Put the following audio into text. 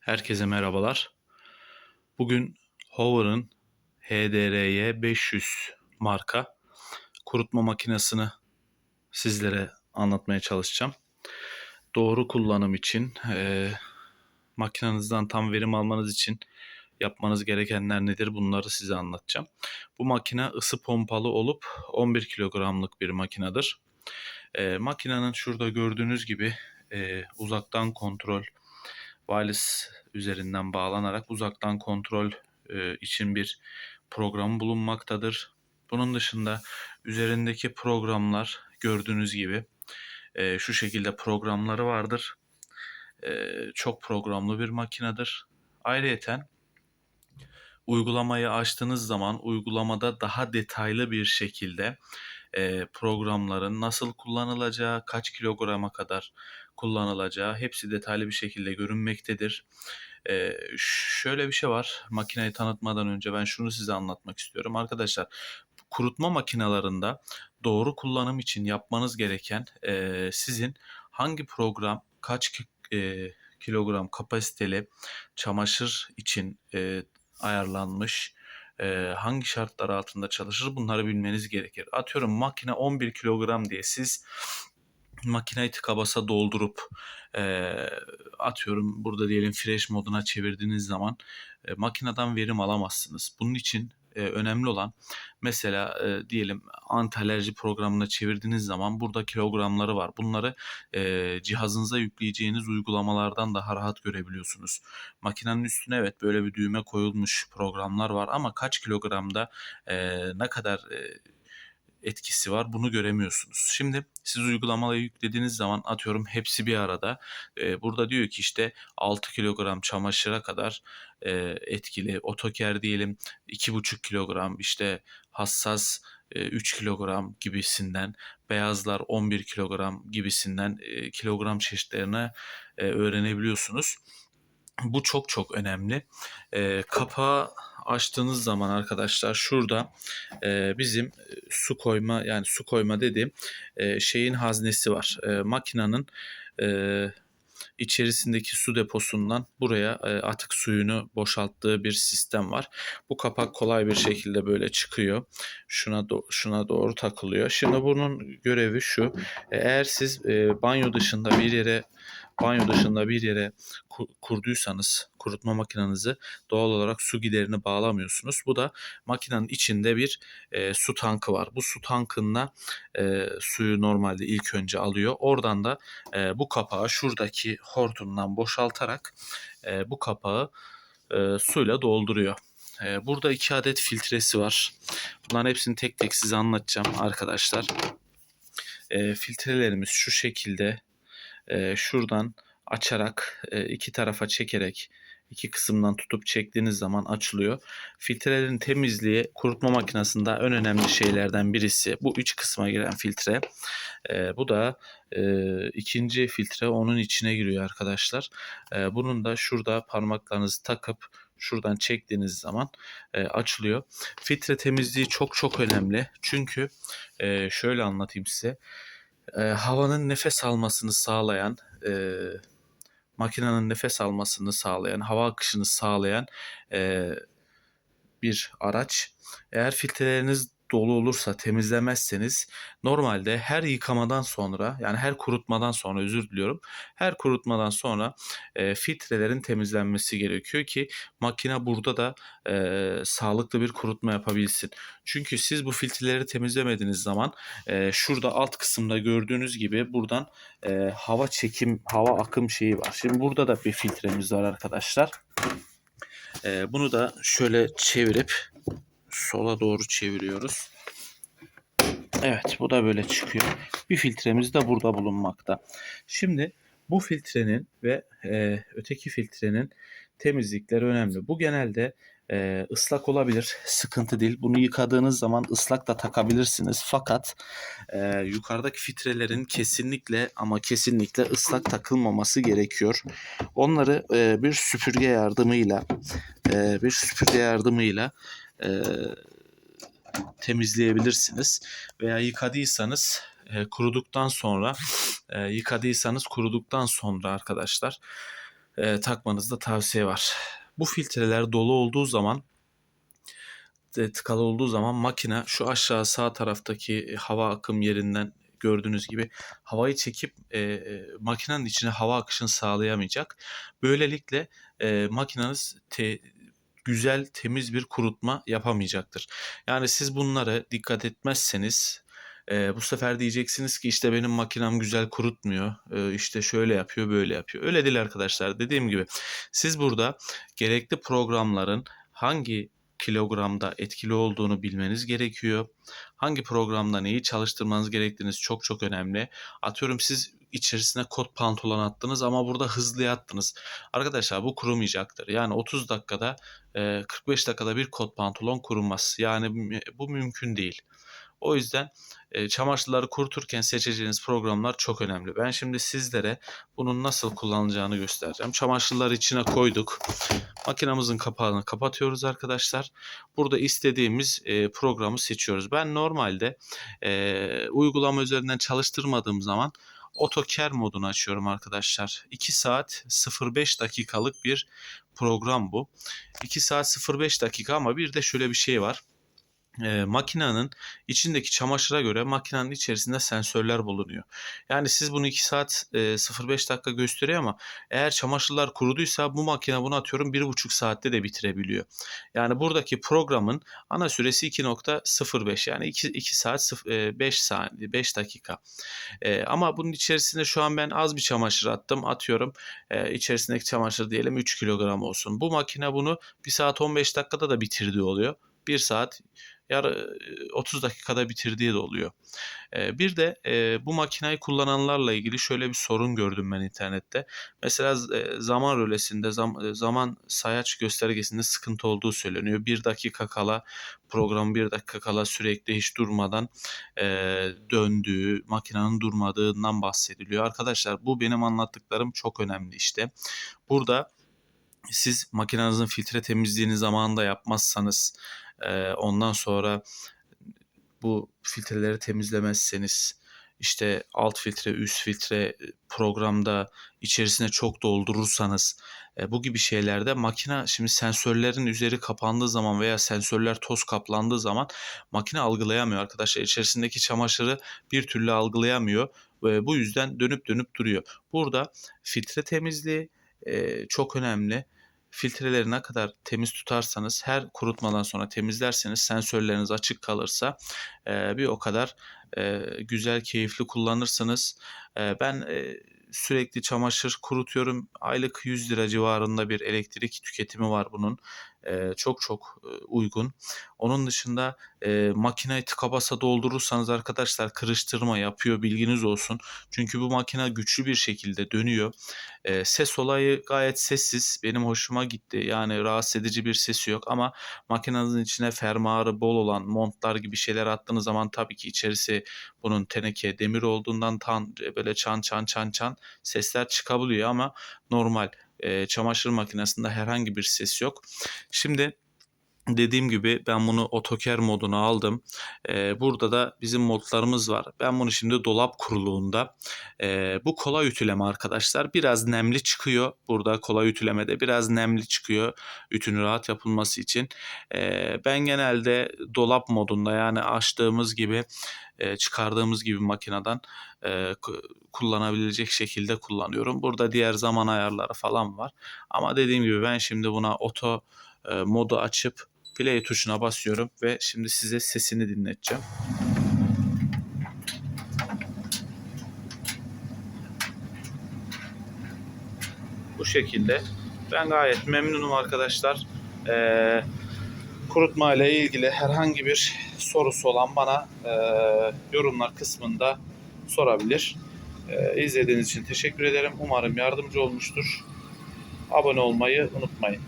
Herkese merhabalar. Bugün Hover'ın HDRY 500 marka kurutma makinesini sizlere anlatmaya çalışacağım. Doğru kullanım için, e, makinenizden tam verim almanız için yapmanız gerekenler nedir bunları size anlatacağım. Bu makine ısı pompalı olup 11 kilogramlık bir makinedir. E, makinenin şurada gördüğünüz gibi e, uzaktan kontrol wireless üzerinden bağlanarak uzaktan kontrol e, için bir program bulunmaktadır. Bunun dışında üzerindeki programlar gördüğünüz gibi e, şu şekilde programları vardır. E, çok programlı bir makinedir. Ayrıyeten uygulamayı açtığınız zaman uygulamada daha detaylı bir şekilde e, programların nasıl kullanılacağı, kaç kilograma kadar kullanılacağı hepsi detaylı bir şekilde görünmektedir. E, şöyle bir şey var. Makineyi tanıtmadan önce ben şunu size anlatmak istiyorum. Arkadaşlar kurutma makinalarında doğru kullanım için yapmanız gereken e, sizin hangi program kaç e, kilogram kapasiteli çamaşır için e, ayarlanmış e, hangi şartlar altında çalışır bunları bilmeniz gerekir. Atıyorum makine 11 kilogram diye siz makineyi tıka doldurup e, atıyorum burada diyelim fresh moduna çevirdiğiniz zaman e, makineden verim alamazsınız. Bunun için e, önemli olan mesela e, diyelim anti programına çevirdiğiniz zaman burada kilogramları var. Bunları e, cihazınıza yükleyeceğiniz uygulamalardan daha rahat görebiliyorsunuz. Makinenin üstüne evet böyle bir düğme koyulmuş programlar var ama kaç kilogramda e, ne kadar e, etkisi var. Bunu göremiyorsunuz. Şimdi siz uygulamayı yüklediğiniz zaman atıyorum hepsi bir arada. E, burada diyor ki işte 6 kilogram çamaşıra kadar e, etkili. Otoker diyelim 2,5 kilogram işte hassas e, 3 kilogram gibisinden beyazlar 11 kilogram gibisinden e, kilogram çeşitlerini e, öğrenebiliyorsunuz. Bu çok çok önemli. E, kapağı açtığınız zaman arkadaşlar şurada e, bizim e, su koyma yani su koyma dediğim e, şeyin haznesi var. E, makinenin e, içerisindeki su deposundan buraya e, atık suyunu boşalttığı bir sistem var. Bu kapak kolay bir şekilde böyle çıkıyor. Şuna do- şuna doğru takılıyor. Şimdi bunun görevi şu. E, eğer siz e, banyo dışında bir yere banyo dışında bir yere kurduysanız kurutma makinenizi doğal olarak su giderini bağlamıyorsunuz. Bu da makinenin içinde bir e, su tankı var. Bu su tankında e, suyu normalde ilk önce alıyor. Oradan da e, bu kapağı şuradaki hortumdan boşaltarak e, bu kapağı e, suyla dolduruyor. E, burada iki adet filtresi var. Bunların hepsini tek tek size anlatacağım arkadaşlar. E, filtrelerimiz şu şekilde e, şuradan açarak e, iki tarafa çekerek iki kısımdan tutup çektiğiniz zaman açılıyor. Filtrelerin temizliği kurutma makinesinde en önemli şeylerden birisi. Bu üç kısma giren filtre. E, bu da e, ikinci filtre onun içine giriyor arkadaşlar. E, bunun da şurada parmaklarınızı takıp şuradan çektiğiniz zaman e, açılıyor. Filtre temizliği çok çok önemli. Çünkü e, şöyle anlatayım size. E, havanın nefes almasını sağlayan e, makinenin nefes almasını sağlayan, hava akışını sağlayan e, bir araç. Eğer filtreleriniz dolu olursa temizlemezseniz normalde her yıkamadan sonra yani her kurutmadan sonra özür diliyorum her kurutmadan sonra e, filtrelerin temizlenmesi gerekiyor ki makine burada da e, sağlıklı bir kurutma yapabilsin. Çünkü siz bu filtreleri temizlemediğiniz zaman e, şurada alt kısımda gördüğünüz gibi buradan e, hava çekim hava akım şeyi var. Şimdi burada da bir filtremiz var arkadaşlar. E, bunu da şöyle çevirip sola doğru çeviriyoruz. Evet bu da böyle çıkıyor. Bir filtremiz de burada bulunmakta. Şimdi bu filtrenin ve e, öteki filtrenin temizlikleri önemli. Bu genelde e, ıslak olabilir. Sıkıntı değil. Bunu yıkadığınız zaman ıslak da takabilirsiniz. Fakat e, yukarıdaki filtrelerin kesinlikle ama kesinlikle ıslak takılmaması gerekiyor. Onları e, bir süpürge yardımıyla e, bir süpürge yardımıyla e, temizleyebilirsiniz. Veya yıkadıysanız e, kuruduktan sonra e, yıkadıysanız kuruduktan sonra arkadaşlar e, takmanızda tavsiye var. Bu filtreler dolu olduğu zaman tıkalı olduğu zaman makine şu aşağı sağ taraftaki hava akım yerinden gördüğünüz gibi havayı çekip e, makinenin içine hava akışını sağlayamayacak. Böylelikle e, makineniz te, güzel temiz bir kurutma yapamayacaktır. Yani siz bunları dikkat etmezseniz e, bu sefer diyeceksiniz ki işte benim makinem güzel kurutmuyor. E, işte şöyle yapıyor böyle yapıyor. Öyle değil arkadaşlar. Dediğim gibi siz burada gerekli programların hangi kilogramda etkili olduğunu bilmeniz gerekiyor. Hangi programda neyi çalıştırmanız gerektiğiniz çok çok önemli. Atıyorum siz içerisine kot pantolon attınız ama burada hızlıya attınız. Arkadaşlar bu kurumayacaktır. Yani 30 dakikada e, 45 dakikada bir kot pantolon kurumaz. Yani bu mümkün değil. O yüzden e, çamaşırları kuruturken seçeceğiniz programlar çok önemli. Ben şimdi sizlere bunun nasıl kullanılacağını göstereceğim. Çamaşırları içine koyduk. Makinamızın kapağını kapatıyoruz arkadaşlar. Burada istediğimiz e, programı seçiyoruz. Ben normalde e, uygulama üzerinden çalıştırmadığım zaman AutoCare modunu açıyorum arkadaşlar. 2 saat 05 dakikalık bir program bu. 2 saat 05 dakika ama bir de şöyle bir şey var. E, makinenin içindeki çamaşıra göre makinenin içerisinde sensörler bulunuyor. Yani siz bunu 2 saat e, 05 dakika gösteriyor ama eğer çamaşırlar kuruduysa bu makine bunu atıyorum 1,5 saatte de bitirebiliyor. Yani buradaki programın ana süresi 2.05 yani 2, 2 saat 0, 5 saniye 5 dakika. E, ama bunun içerisine şu an ben az bir çamaşır attım. Atıyorum e, içerisindeki çamaşır diyelim 3 kilogram olsun. Bu makine bunu 1 saat 15 dakikada da bitirdiği oluyor. 1 saat yarı 30 dakikada bitirdiği de oluyor. E, bir de e, bu makinayı kullananlarla ilgili şöyle bir sorun gördüm ben internette. Mesela e, zaman rölesinde zam, zaman sayaç göstergesinde sıkıntı olduğu söyleniyor. Bir dakika kala program bir dakika kala sürekli hiç durmadan e, döndüğü, makinenin durmadığından bahsediliyor. Arkadaşlar bu benim anlattıklarım çok önemli işte. Burada siz makinenizin filtre temizliğini zamanında yapmazsanız e, ondan sonra bu filtreleri temizlemezseniz işte alt filtre, üst filtre programda içerisine çok doldurursanız e, bu gibi şeylerde makine şimdi sensörlerin üzeri kapandığı zaman veya sensörler toz kaplandığı zaman makine algılayamıyor arkadaşlar. İçerisindeki çamaşırı bir türlü algılayamıyor ve bu yüzden dönüp dönüp duruyor. Burada filtre temizliği e, çok önemli. Filtreleri ne kadar temiz tutarsanız her kurutmadan sonra temizlerseniz sensörleriniz açık kalırsa e, bir o kadar e, güzel keyifli kullanırsınız. E, ben e, sürekli çamaşır kurutuyorum. Aylık 100 lira civarında bir elektrik tüketimi var bunun. E, çok çok e, uygun. Onun dışında e, makineyi tıka basa doldurursanız arkadaşlar kırıştırma yapıyor bilginiz olsun. Çünkü bu makine güçlü bir şekilde dönüyor. E, ses olayı gayet sessiz. Benim hoşuma gitti. Yani rahatsız edici bir sesi yok ama makinenizin içine fermuarı bol olan montlar gibi şeyler attığınız zaman tabii ki içerisi bunun teneke demir olduğundan tam böyle çan çan çan çan sesler çıkabiliyor ama normal e, çamaşır makinesinde herhangi bir ses yok. Şimdi Dediğim gibi ben bunu AutoCare moduna aldım. Ee, burada da bizim modlarımız var. Ben bunu şimdi dolap kuruluğunda. Ee, bu kolay ütüleme arkadaşlar. Biraz nemli çıkıyor. Burada kolay ütülemede biraz nemli çıkıyor. Ütünün rahat yapılması için. Ee, ben genelde dolap modunda yani açtığımız gibi e, çıkardığımız gibi makineden e, kullanabilecek şekilde kullanıyorum. Burada diğer zaman ayarları falan var. Ama dediğim gibi ben şimdi buna oto e, modu açıp play tuşuna basıyorum ve şimdi size sesini dinleteceğim. Bu şekilde. Ben gayet memnunum arkadaşlar. Ee, kurutma ile ilgili herhangi bir sorusu olan bana e, yorumlar kısmında sorabilir. E, izlediğiniz için teşekkür ederim. Umarım yardımcı olmuştur. Abone olmayı unutmayın.